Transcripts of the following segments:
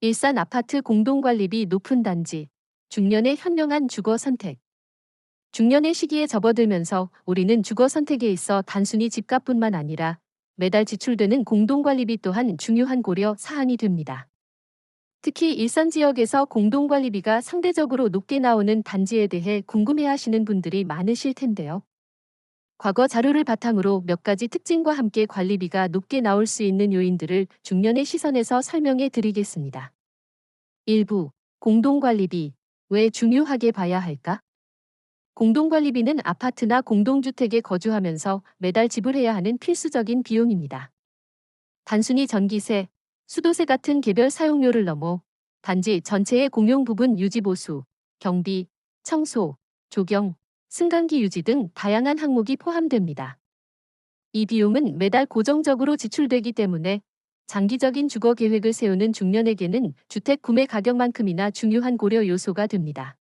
일산 아파트 공동관리비 높은 단지. 중년의 현명한 주거 선택. 중년의 시기에 접어들면서 우리는 주거 선택에 있어 단순히 집값뿐만 아니라 매달 지출되는 공동관리비 또한 중요한 고려 사항이 됩니다. 특히 일산 지역에서 공동관리비가 상대적으로 높게 나오는 단지에 대해 궁금해하시는 분들이 많으실 텐데요. 과거 자료를 바탕으로 몇 가지 특징과 함께 관리비가 높게 나올 수 있는 요인들을 중년의 시선에서 설명해 드리겠습니다. 일부 공동관리비 왜 중요하게 봐야 할까? 공동관리비는 아파트나 공동주택에 거주하면서 매달 지불해야 하는 필수적인 비용입니다. 단순히 전기세, 수도세 같은 개별 사용료를 넘어 단지 전체의 공용 부분 유지 보수, 경비, 청소, 조경, 승강기 유지 등 다양한 항목이 포함됩니다. 이 비용은 매달 고정적으로 지출되기 때문에 장기적인 주거 계획을 세우는 중년에게는 주택 구매 가격만큼이나 중요한 고려 요소가 됩니다.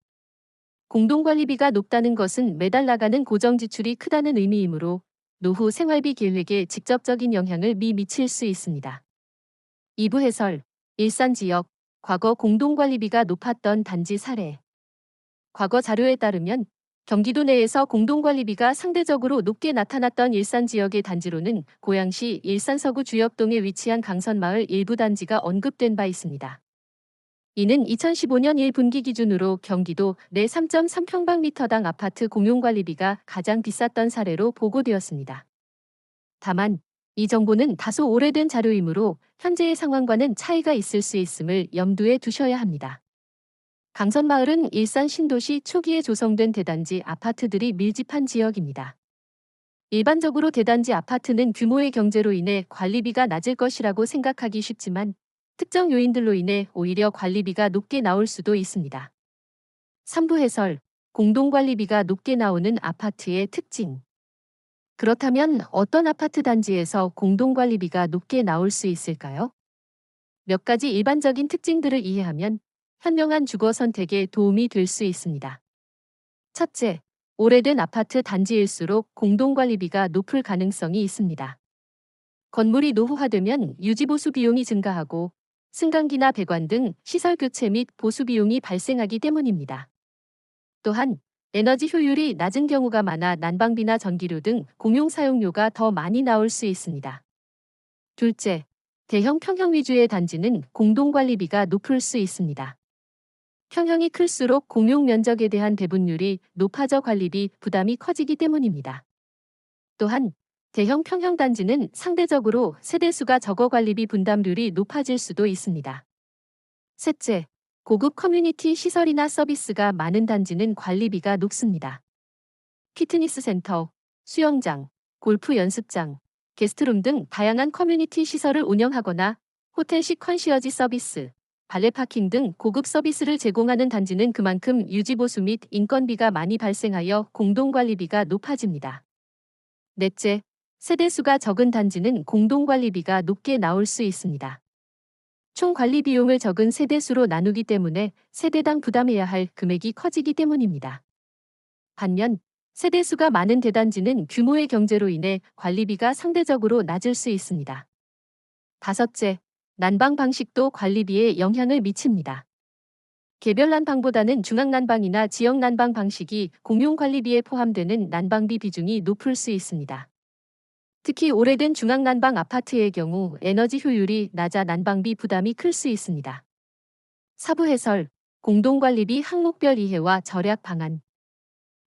공동관리비가 높다는 것은 매달 나가는 고정 지출이 크다는 의미이므로 노후 생활비 계획에 직접적인 영향을 미 미칠 수 있습니다. 2부 해설, 일산 지역, 과거 공동관리비가 높았던 단지 사례. 과거 자료에 따르면 경기도 내에서 공동관리비가 상대적으로 높게 나타났던 일산 지역의 단지로는 고양시 일산서구 주역동에 위치한 강선마을 일부 단지가 언급된 바 있습니다. 이는 2015년 1분기 기준으로 경기도 내 3.3평방미터당 아파트 공용관리비가 가장 비쌌던 사례로 보고되었습니다. 다만 이 정보는 다소 오래된 자료이므로 현재의 상황과는 차이가 있을 수 있음을 염두에 두셔야 합니다. 강선마을은 일산 신도시 초기에 조성된 대단지 아파트들이 밀집한 지역입니다. 일반적으로 대단지 아파트는 규모의 경제로 인해 관리비가 낮을 것이라고 생각하기 쉽지만 특정 요인들로 인해 오히려 관리비가 높게 나올 수도 있습니다. 3부 해설 공동관리비가 높게 나오는 아파트의 특징 그렇다면 어떤 아파트 단지에서 공동관리비가 높게 나올 수 있을까요? 몇 가지 일반적인 특징들을 이해하면 현명한 주거 선택에 도움이 될 수 있습니다. 첫째, 오래된 아파트 단지일수록 공동관리비가 높을 가능성이 있습니다. 건물이 노후화되면 유지보수 비용이 증가하고 승강기나 배관 등 시설 교체 및 보수 비용이 발생하기 때문입니다. 또한 에너지 효율이 낮은 경우가 많아 난방비나 전기료 등 공용 사용료가 더 많이 나올 수 있습니다. 둘째, 대형 평형 위주의 단지는 공동관리비가 높을 수 있습니다. 평형이 클수록 공용 면적에 대한 배분율이 높아져 관리비 부담이 커지기 때문입니다. 또한 대형 평형 단지는 상대적으로 세대수가 적어 관리비 분담률이 높아질 수도 있습니다. 셋째, 고급 커뮤니티 시설이나 서비스가 많은 단지는 관리비가 높습니다. 피트니스 센터, 수영장, 골프 연습장, 게스트룸 등 다양한 커뮤니티 시설을 운영하거나 호텔식 컨시어지 서비스, 발레 파킹 등 고급 서비스를 제공하는 단지는 그만큼 유지보수 및 인건비가 많이 발생하여 공동관리비가 높아집니다. 넷째, 세대수가 적은 단지는 공동관리비가 높게 나올 수 있습니다. 총 관리 비용을 적은 세대수로 나누기 때문에 세대당 부담해야 할 금액이 커지기 때문입니다. 반면 세대수가 많은 대단지는 규모의 경제로 인해 관리비가 상대적으로 낮을 수 있습니다. 다섯째, 난방 방식도 관리비에 영향을 미칩니다. 개별 난방보다는 중앙 난방이나 지역 난방 방식이 공용 관리비에 포함되는 난방비 비중이 높을 수 있습니다. 특히 오래된 중앙 난방 아파트의 경우 에너지 효율이 낮아 난방비 부담이 클 수 있습니다. 사부 해설, 공동관리비 항목별 이해와 절약 방안.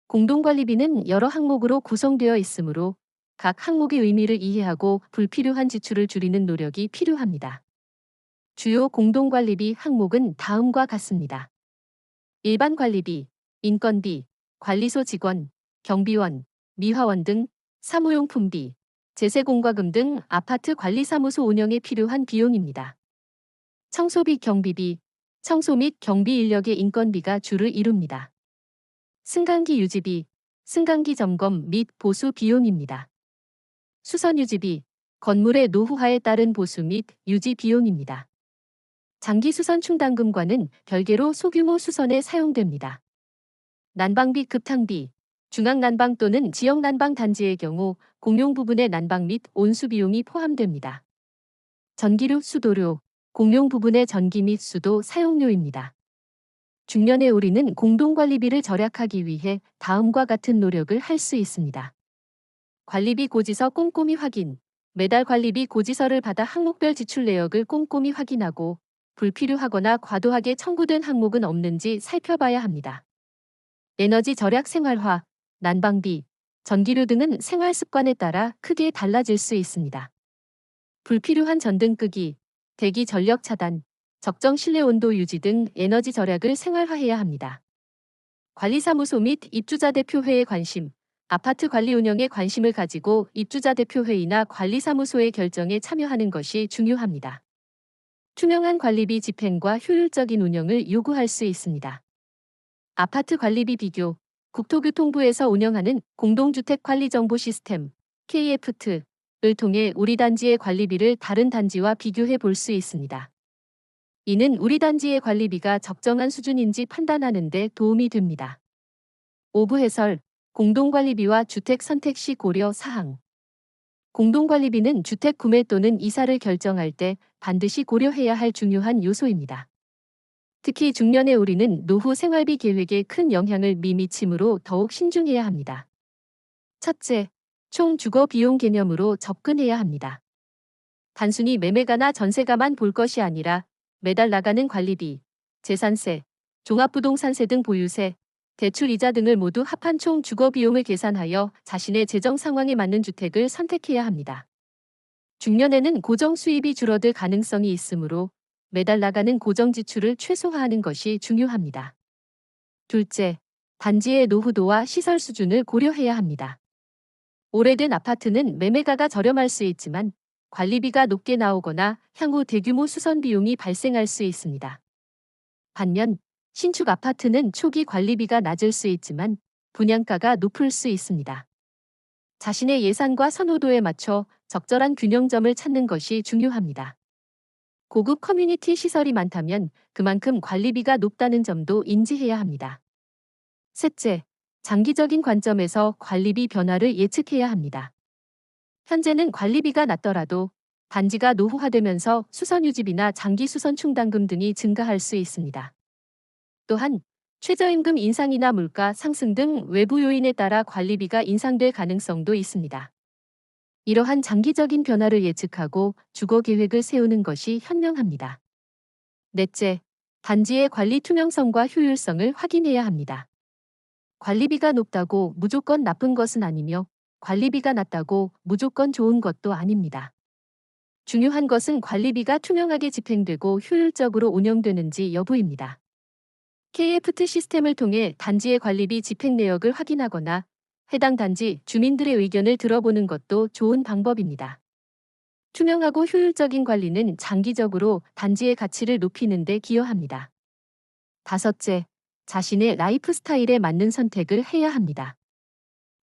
공동관리비는 여러 항목으로 구성되어 있으므로 각 항목의 의미를 이해하고 불필요한 지출을 줄이는 노력이 필요합니다. 주요 공동관리비 항목은 다음과 같습니다. 일반 관리비, 인건비, 관리소 직원, 경비원, 미화원 등 사무용품비, 제세공과금 등 아파트 관리사무소 운영에 필요한 비용입니다. 청소비 경비비, 청소 및 경비 인력의 인건비가 주를 이룹니다. 승강기 유지비, 승강기 점검 및 보수 비용입니다. 수선 유지비, 건물의 노후화에 따른 보수 및 유지 비용입니다. 장기 수선 충당금과는 별개로 소규모 수선에 사용됩니다. 난방비 급탕비, 중앙 난방 또는 지역 난방 단지의 경우 공용 부분의 난방 및 온수 비용이 포함됩니다. 전기료, 수도료, 공용 부분의 전기 및 수도 사용료입니다. 중년에 우리는 공동관리비를 절약하기 위해 다음과 같은 노력을 할 수 있습니다. 관리비 고지서 꼼꼼히 확인. 매달 관리비 고지서를 받아 항목별 지출 내역을 꼼꼼히 확인하고 불필요하거나 과도하게 청구된 항목은 없는지 살펴봐야 합니다. 에너지 절약 생활화, 난방비, 전기료 등은 생활 습관에 따라 크게 달라질 수 있습니다. 불필요한 전등 끄기, 대기 전력 차단, 적정 실내 온도 유지 등 에너지 절약을 생활화해야 합니다. 관리사무소 및 입주자 대표회의 관심, 아파트 관리 운영에 관심을 가지고 입주자 대표회의나 관리사무소의 결정에 참여하는 것이 중요합니다. 투명한 관리비 집행과 효율적인 운영을 요구할 수 있습니다. 아파트 관리비 비교, 국토교통부에서 운영하는 공동주택 관리 정보 시스템 KFT를 통해 우리 단지의 관리비를 다른 단지와 비교해 볼 수 있습니다. 이는 우리 단지의 관리비가 적정한 수준인지 판단하는 데 도움이 됩니다. 오부 해설 공동관리비와 주택 선택 시 고려 사항 공동관리비는 주택 구매 또는 이사를 결정할 때 반드시 고려해야 할 중요한 요소입니다. 특히 중년의 우리는 노후 생활비 계획에 큰 영향을 미미치므로 더욱 신중해야 합니다. 첫째, 총 주거 비용 개념으로 접근해야 합니다. 단순히 매매가나 전세가만 볼 것이 아니라 매달 나가는 관리비, 재산세, 종합부동산세 등 보유세, 대출 이자 등을 모두 합한 총 주거 비용을 계산하여 자신의 재정 상황에 맞는 주택을 선택해야 합니다. 중년에는 고정 수입이 줄어들 가능성이 있으므로 매달 나가는 고정 지출을 최소화하는 것이 중요합니다. 둘째, 단지의 노후도와 시설 수준을 고려해야 합니다. 오래된 아파트는 매매가가 저렴할 수 있지만 관리비가 높게 나오거나 향후 대규모 수선 비용이 발생할 수 있습니다. 반면 신축 아파트는 초기 관리비가 낮을 수 있지만 분양가가 높을 수 있습니다. 자신의 예산과 선호도에 맞춰 적절한 균형점을 찾는 것이 중요합니다. 고급 커뮤니티 시설이 많다면 그만큼 관리비가 높다는 점도 인지해야 합니다. 셋째, 장기적인 관점에서 관리비 변화를 예측해야 합니다. 현재는 관리비가 낮더라도 단지가 노후화되면서 수선 유지비나 장기 수선 충당금 등이 증가할 수 있습니다. 또한 최저임금 인상이나 물가 상승 등 외부 요인에 따라 관리비가 인상될 가능성도 있습니다. 이러한 장기적인 변화를 예측하고 주거 계획을 세우는 것이 현명합니다. 넷째, 단지의 관리 투명성과 효율성을 확인해야 합니다. 관리비가 높다고 무조건 나쁜 것은 아니며 관리비가 낮다고 무조건 좋은 것도 아닙니다. 중요한 것은 관리비가 투명하게 집행되고 효율적으로 운영되는지 여부입니다. KFT 시스템을 통해 단지의 관리비 집행 내역을 확인하거나 해당 단지 주민들의 의견을 들어보는 것도 좋은 방법입니다. 투명하고 효율적인 관리는 장기적으로 단지의 가치를 높이는 데 기여합니다. 다섯째, 자신의 라이프 스타일에 맞는 선택을 해야 합니다.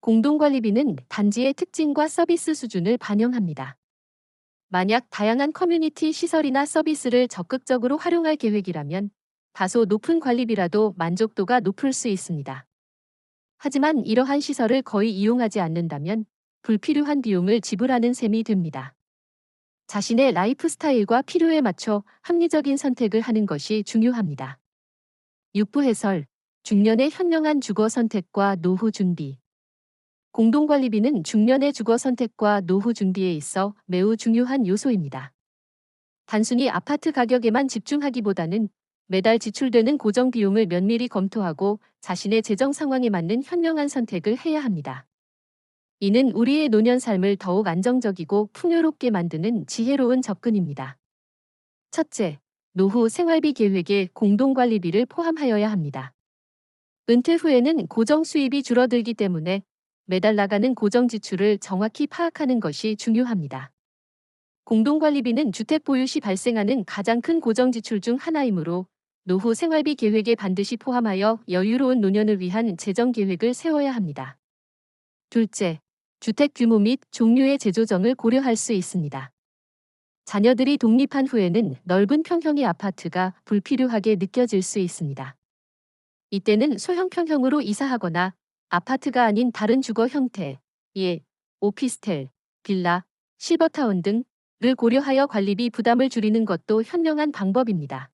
공동관리비는 단지의 특징과 서비스 수준을 반영합니다. 만약 다양한 커뮤니티 시설이나 서비스를 적극적으로 활용할 계획이라면 다소 높은 관리비라도 만족도가 높을 수 있습니다. 하지만 이러한 시설을 거의 이용하지 않는다면 불필요한 비용을 지불하는 셈이 됩니다. 자신의 라이프 스타일과 필요에 맞춰 합리적인 선택을 하는 것이 중요합니다. 6부 해설 중년의 현명한 주거 선택과 노후 준비 공동관리비는 중년의 주거 선택과 노후 준비에 있어 매우 중요한 요소입니다. 단순히 아파트 가격에만 집중하기보다는 매달 지출되는 고정 비용을 면밀히 검토하고 자신의 재정 상황에 맞는 현명한 선택을 해야 합니다. 이는 우리의 노년 삶을 더욱 안정적이고 풍요롭게 만드는 지혜로운 접근입니다. 첫째, 노후 생활비 계획에 공동관리비를 포함하여야 합니다. 은퇴 후에는 고정 수입이 줄어들기 때문에 매달 나가는 고정 지출을 정확히 파악하는 것이 중요합니다. 공동관리비는 주택 보유 시 발생하는 가장 큰 고정 지출 중 하나이므로 노후 생활비 계획에 반드시 포함하여 여유로운 노년을 위한 재정 계획을 세워야 합니다. 둘째, 주택 규모 및 종류의 재조정을 고려할 수 있습니다. 자녀들이 독립한 후에는 넓은 평형의 아파트가 불필요하게 느껴질 수 있습니다. 이때는 소형 평형으로 이사하거나 아파트가 아닌 다른 주거 형태, 예, 오피스텔, 빌라, 실버타운 등 고려하여 관리비 부담을 줄이는 것도 현명한 방법입니다.